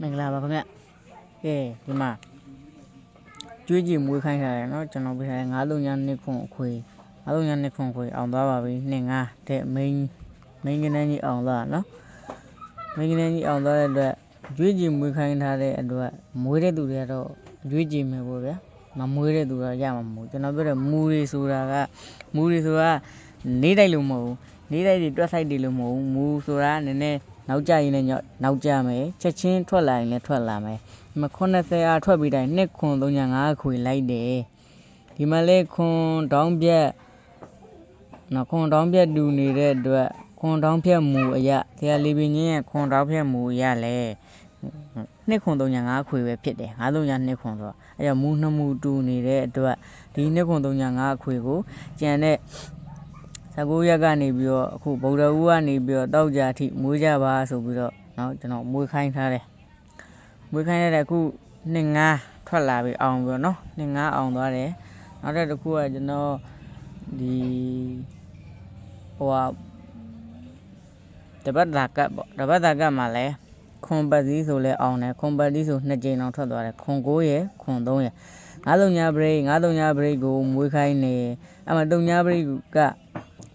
မင်္ဂလာပါခင်ဗျကဲဒီမှာကျွေးကြည့်မွေးခိုင်းထားတယ်เนาะကျွန်တော်ပြထားတယ်9လုံးညာနှစ်ခွန်အခွေ9လုံးညာနှစ်ခွန်အခွေအောင်သွားပါပြီနှစ်ငါတဲ့ main main ကနေကြီးအောင်သွားเนาะ main ကနေကြီးအောင်သွားတဲ့အတွက်ကျွေးကြည့်မွေးခိုင်းထားတဲ့အတွက်မွေးတဲ့သူတွေကတော့ကျွေးကြည့်မယ်ပေါ့ဗျာမမွေးတဲ့သူတော့ရမှာမဟုတ်ကျွန်တော်ပြောတဲ့မူတွေဆိုတာကမူတွေဆိုတာနေတိုက်လို့မဟုတ်ဘူးနေတိုက်တွေတွက်ဆိုင်တွေလို့မဟုတ်ဘူးမူဆိုတာနည်းနည်း နောက်ကျရင်လည်းညော့နောက်ကျမယ်ချက်ချင်းထွက်လာရင်လည်းထွက်လာမယ်ဒီမှာ80အားထွက်ပြီးတိုင်းနှစ်ခွန်305ခွေလိုက်တယ်ဒီမှာလေခွန်တောင်းပြက်နော်ခွန်တောင်းပြက်တူနေတဲ့အတွက်ခွန်တောင်းပြက်မူအရာဆရာလေးပင်ကြီးရဲ့ခွန်တောင်းပြက်မူအရာလဲနှစ်ခွန်305ခွေပဲဖြစ်တယ်939နှစ်ခွန်ဆိုတော့အဲကြောင့်မူနှစ်မူတူနေတဲ့အတွက်ဒီနှစ်ခွန်305ခွေကိုကျန်တဲ့ 19ရက်ကနေပြီးတော့အခုဗုဒ္ဓဦးကနေပြီးတော့တောက်ကြအထိမွေးကြပါဆိုပြီးတော့เนาะကျွန်တော်မွေးခိုင်းထားတယ်မွေးခိုင်းရတဲ့အခုနှစ်ငါးထွက်လာပြီအောင်ပြီးတော့เนาะနှစ်ငါးအောင်သွားတယ်နောက်တစ်ခုကကျွန်တော်ဒီဟိုဟာတပတ်တာကတ်ပေါ့တပတ်တာကတ်မှာလဲခွန်ပတ်စည်းဆိုလဲအောင်တယ်ခွန်ပတ်စည်းဆိုနှစ်ကြိမ်အောင်ထွက်သွားတယ်ခွန်9ရယ်ခွန်3ရယ်ငါးလုံးညာဘရိတ်ငါးလုံးညာဘရိတ်ကိုမွေးခိုင်းနေအဲ့မှာတုံညာဘရိတ်က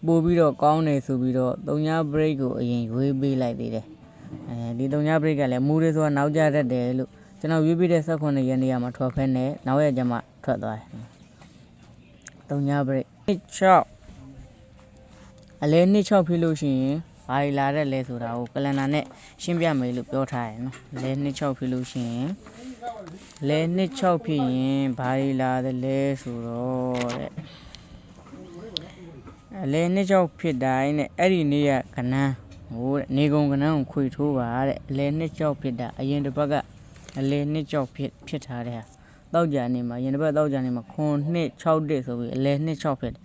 ပို့ပြီးတော့ကောင်းတယ်ဆိုပြီးတော့တုံညာ break ကိုအရင်ရွေးပေးလိုက်သေးတယ်အဲဒီတုံညာ break ကလည်းမူတွေဆိုတာနောက်ကျတတ်တယ်လို့ကျွန်တော်ရွေးပေးတဲ့18ရက်နေရာမှာထွက်ဖဲနဲ့နောက်ရက်ကျမှထွက်သွားတယ်တုံညာ break 6အလဲနှစ်6ဖြစ်လို့ရှိရင်ဘာတွေလာတဲ့လဲဆိုတာကိုကလန်နာနဲ့ရှင်းပြမယ်လို့ပြောထားတယ်နော်လဲနှစ်6ဖြစ်လို့ရှိရင်လဲနှစ်6ဖြစ်ရင်ဘာတွေလာတဲ့လဲဆိုတော့တဲ့ အလဲနှစ်ချောက်ဖြစ်တိုင်းနဲ့အဲ့ဒီနေ့ကကနန်းဟိုတဲ့နေကုံကနန်းကိုခွေထိုးပါတဲ့အလဲနှစ်ချောက်ဖြစ်တာအရင်တစ်ပတ်ကအလဲနှစ်ချောက်ဖြစ်ဖြစ်ထားတဲ့ဟာတောက်ကြနေမှာအရင်တစ်ပတ်တောက်ကြနေမှာခွန်နှစ်6တက်ဆိုပြီးအလဲနှစ်ချောက်ဖြစ်တယ်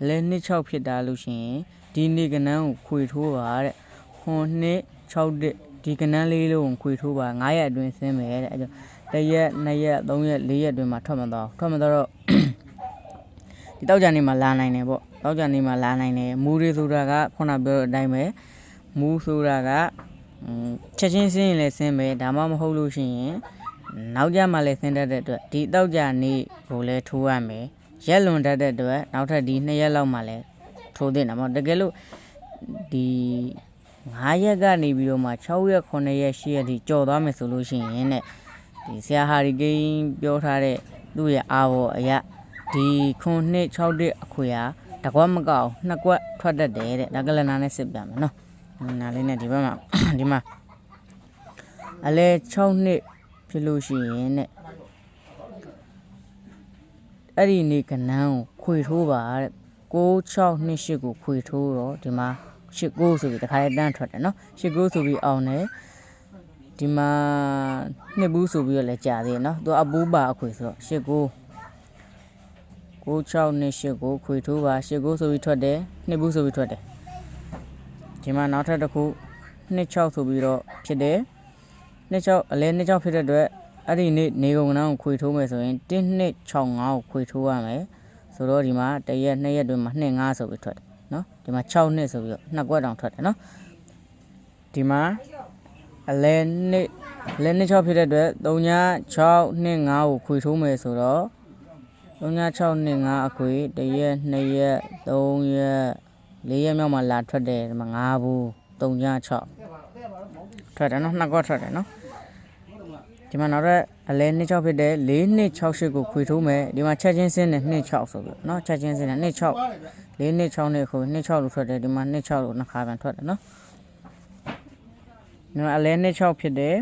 အလဲနှစ်ချောက်ဖြစ်တာလို့ရှိရင်ဒီနေကနန်းကိုခွေထိုးပါတဲ့ခွန်နှစ်6တက်ဒီကနန်းလေးလုံးကိုခွေထိုးပါ9ရက်အတွင်းဆင်းမယ်တဲ့အဲ့ဒါတစ်ရက်နှစ်ရက်သုံးရက်လေးရက်အတွင်းမှာထွက်မသွားဘူးထွက်မသွားတော့ ဒီတောက်ကြနေမှာလာနိုင်တယ်ပေါ့တောက်ကြနေမှာလာနိုင်တယ်မူတွေဆိုတာကခုနပြောတဲ့အတိုင်းပဲမူဆိုတာကอืมချက်ချင်းဆင်းရင်လည်းဆင်းပဲဒါမှမဟုတ်လို့ရှိရင်နောက်ကြမှာလည်းဆင်းတတ်တဲ့အတွက်ဒီတောက်ကြနေကိုလည်းထိုးရမယ်ရက်လွန်တတ်တဲ့အတွက်နောက်ထပ်ဒီ2ရက်လောက်မှလည်းထိုးသင့်တာပေါ့တကယ်လို့ဒီ9ရက်ကနေပြီးတော့မှ6ရက်9ရက်10ရက်ထိကြော်သွားမယ်ဆိုလို့ရှိရင်တဲ့ဒီဆရာဟာရီကိန်းပြောထားတဲ့သူ့ရဲ့အာဘော်အရာ ဒီခွန်နှစ်6တက်အခွေဟာတကွက်မကောက်နှစ်ကွက်ထွက်တတ်တယ်တဲ့ဒါကလနာနဲ့စစ်ပြန်မယ်နော်နားလေးနဲ့ဒီဘက်မှာဒီမှာအလဲ6နှစ်ဖြစ်လို့ရှိရင်တဲ့အဲ့ဒီနေကနန်းကိုခွေထိုးပါတဲ့6 6နှစ်8ကိုခွေထိုးတော့ဒီမှာ8 9ဆိုပြီးတခါလေးတန်းထွက်တယ်နော်8 9ဆိုပြီးအောင်တယ်ဒီမှာနှစ်ဘူးဆိုပြီးတော့လည်းကြာသေးတယ်နော်သူအပူးပါအခွေဆိုတော့8 9 96နှစ်8ကိုခွေထိုးပါ8ကိုဆိုပြီးထွက်တယ်နှစ်ဘူးဆိုပြီးထွက်တယ်ဒီမှာနောက်ထပ်တစ်ခု26ဆိုပြီးတော့ဖြစ်တယ်26အလဲ26ဖြစ်တဲ့အတွက်အဲ့ဒီနေ့နေကုန်ကနန်းကိုခွေထိုးမယ်ဆိုရင်1265ကိုခွေထိုးရမယ်ဆိုတော့ဒီမှာတရက်2ရက်တွင်မှာ25ဆိုပြီးထွက်တယ်နော်ဒီမှာ6နှစ်ဆိုပြီးတော့နှစ်ကွက်တောင်ထွက်တယ်နော်ဒီမှာအလဲနှစ်လဲနှစ်6ဖြစ်တဲ့အတွက်36နှစ်5ကိုခွေထိုးမယ်ဆိုတော့ 36နှစ်5အခွေတရက်2ရက်3ရက်4ရက်မြောက်မှလာထွက်တယ်ဒီမှာ5ဘူး36ထွက်တယ်နော်နှစ်ကွက်ထွက်တယ်နော်ဒီမှာနောက်တော့အလဲ26ဖြစ်တယ်4နှစ်68ကိုခွေထိုးမယ်ဒီမှာချက်ချင်းစင်းနဲ့26ဆိုပြီးနော်ချက်ချင်းစင်းနဲ့26 4နှစ်6နှစ်ခွေ26လို့ထွက်တယ်ဒီမှာ26လို့နှစ်ခါပြန်ထွက်တယ်နော်ဒီမှာအလဲ26ဖြစ်တယ်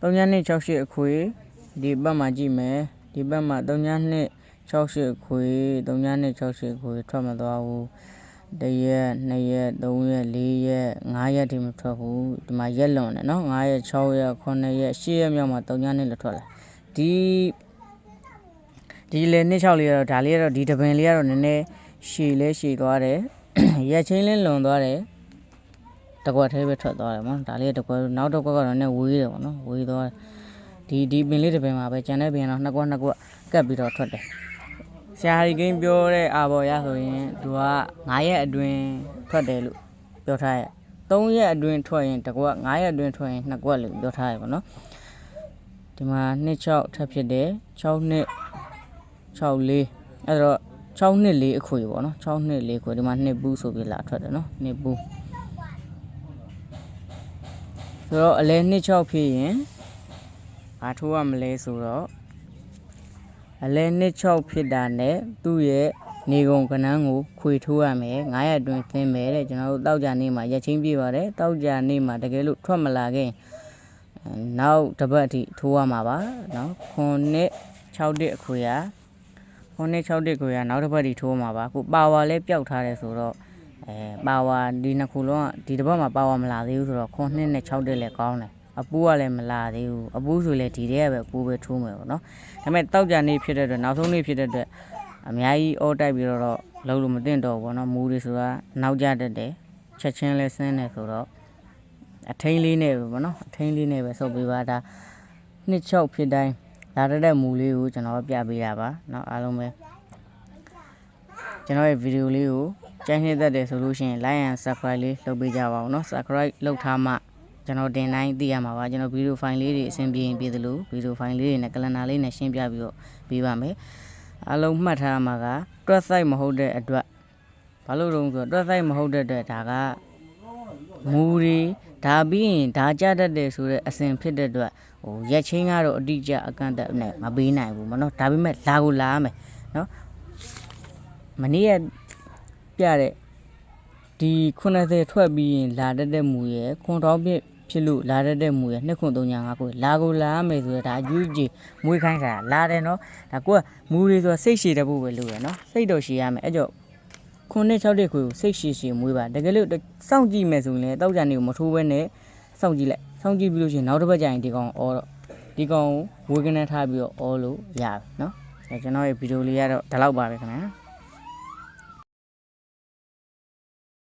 3နှစ်68အခွေဒီဘက်မှာကြည့်မယ် ဒီဘက်မှာ3ညနှစ်68ခွေ3ညနှစ်68ခွေထွက်မသွားဘူးတရက်2ရက်3ရက်4ရက်5ရက်ဒီမထွက်ဘူးဒီမှာရက်လွန်တယ်နော်5ရက်6ရက်9ရက်10ရက်မြောက်မှာ3ညနှစ်လည်းထွက်လာဒီဒီလေနှစ်6လေးကတော့ဒါလေးကတော့ဒီတပင်လေးကတော့နည်းနည်းရှည်လဲရှည်သွားတယ်ရက်ချင်းလေးလွန်သွားတယ်တကွက်သေးပဲထွက်သွားတယ်ပေါ့နော်ဒါလေးကတကွက်နောက်တစ်ကွက်ကတော့နည်းနည်းဝေးတယ်ပေါ့နော်ဝေးသွားတယ် ဒီဒီပင်လေးတစ်ပင်မှာပဲကျန်တဲ့ပင်ကတော့နှစ်ကွက်နှစ်ကွက်ကပ်ပြီးတော့ထွက်တယ်ဆရာဟရီကိန်းပြောတဲ့အာဘော်ရဆိုရင်သူက9ရက်အတွင်းထွက်တယ်လို့ပြောထားရဲ့3ရက်အတွင်းထွက်ရင်တစ်ကွက်9ရက်အတွင်းထွက်ရင်2ကွက်လို့ပြောထားရပါတော့ဒီမှာ26ထပ်ဖြစ်တယ်6နှစ်6လေးအဲ့တော့6နှစ်လေးအခွေပေါ့နော်6နှစ်လေးခွေဒီမှာနှစ်ဘူးဆိုပြီးလာထွက်တယ်နော်နှစ်ဘူးဆိုတော့အလဲနှစ်6ဖြစ်ရင် ဘာထိုးရမလဲဆိုတော့အလဲနှစ်6ဖြစ်တာနဲ့သူ့ရဲ့နေကုန်ကနန်းကိုခွေထိုးရမယ်900အတွင်းသင်းမယ်တဲ့ကျွန်တော်တို့တောက်ကြနေမှာရက်ချင်းပြပါတယ်တောက်ကြနေမှာတကယ်လို့ထွက်မလာခင်အဲနောက်တစ်ပတ်အထိထိုးရမှာပါเนาะခွန်နှစ်6တစ်အခွေရခွန်နှစ်6တစ်ခွေရနောက်တစ်ပတ်ထိထိုးရမှာပါအခုပါဝါလည်းပျောက်ထားတယ်ဆိုတော့အဲပါဝါဒီနှစ်ခုလုံးကဒီတစ်ပတ်မှာပါဝါမလာသေးဘူးဆိုတော့ခွန်နှစ်နဲ့6တစ်လည်းကောင်းတယ် အပူးကလည်းမလာသေးဘူးအပူးဆိုလည်းဒီတည်းကပဲအပူးပဲထိုးမယ်ပေါ့နော်ဒါပေမဲ့တောက်ကြနေဖြစ်တဲ့အတွက်နောက်ဆုံးနေ့ဖြစ်တဲ့အတွက် အများကြီးအော်တိုက်ပြီးတော့တော့လုံးလို့မသိတော့ဘူးပေါ့နော်မူတွေဆိုတာနောက်ကျတတ်တယ်ချက်ချင်းလဲဆင်းတယ်ဆိုတော့အထိန်လေးနဲ့ပဲပေါ့နော်အထိန်လေးနဲ့ပဲဆုပ်ပေးပါဒါနှစ်ချောက်ဖြစ်တိုင်းလာတတ်တဲ့မူလေးကိုကျွန်တော်ပြပေးတာပါเนาะအားလုံးပဲကျွန်တော်ရဲ့ဗီဒီယိုလေးကိုကြိုက်နှစ်သက်တယ်ဆိုလို့ရှိရင် like and subscribe လေးလုပ်ပေးကြပါဦးเนาะ subscribe လုပ်ထားမှ ကျွန်တော်တင်တိုင်းသိရမှာပါကျွန်တော်ဗီဒီယိုဖိုင်လေးတွေအဆင်ပြေရင်ပြေသလိုဗီဒီယိုဖိုင်လေးတွေနဲ့ကလန်နာလေးနဲ့ရှင်းပြပြီးတော့ပေးပါမယ်အလုံးမှတ်ထားမှာကတွက်ဆိုင်မဟုတ်တဲ့အတွက်ဘာလို့တုံးဆိုတော့တွက်ဆိုင်မဟုတ်တဲ့အတွက်ဒါကမူရီဒါပြီးရင်ဒါကြတတ်တယ်ဆိုတဲ့အစဉ်ဖြစ်တဲ့အတွက်ဟိုရက်ချင်းကတော့အတိအကျအကန့်အသတ်နဲ့မပေးနိုင်ဘူးမနော်ဒါပေမဲ့လာကိုလာရမယ်နော်မနေ့ကပြတဲ့ ဒီ90ထွက်ပြီးရင်လာတတ်တဲ့မူရယ်ခွန်တော်ပြဖြစ်လို့လာတတ်တဲ့မူရယ်နှစ်ခွန်305ကိုလာကိုလာရမယ်ဆိုတော့ဒါအကျူးကြီးမွေးခိုင်းတာလာတယ်နော်ဒါကိုကမူတွေဆိုစိတ်ရှည်တဲ့ဖို့ပဲလုပ်ရနော်စိတ်တော့ရှည်ရမယ်အဲ့ကြောင့်ခုနှစ်6တဲ့ခွေကိုစိတ်ရှည်ရှည်မွေးပါတကယ်လို့စောင့်ကြည့်မယ်ဆိုရင်လည်းတောက်ကြနေကိုမထိုးဘဲနဲ့စောင့်ကြည့်လိုက်စောင့်ကြည့်ပြီးလို့ရှိရင်နောက်တစ်ပတ်ကျရင်ဒီကောင်အော်တော့ဒီကောင်ကိုဝေကနေထားပြီးတော့အော်လို့ရပြီနော်အဲကျွန်တော်ရဲ့ဗီဒီယိုလေးကတော့ဒီလောက်ပါပဲခင်ဗျာ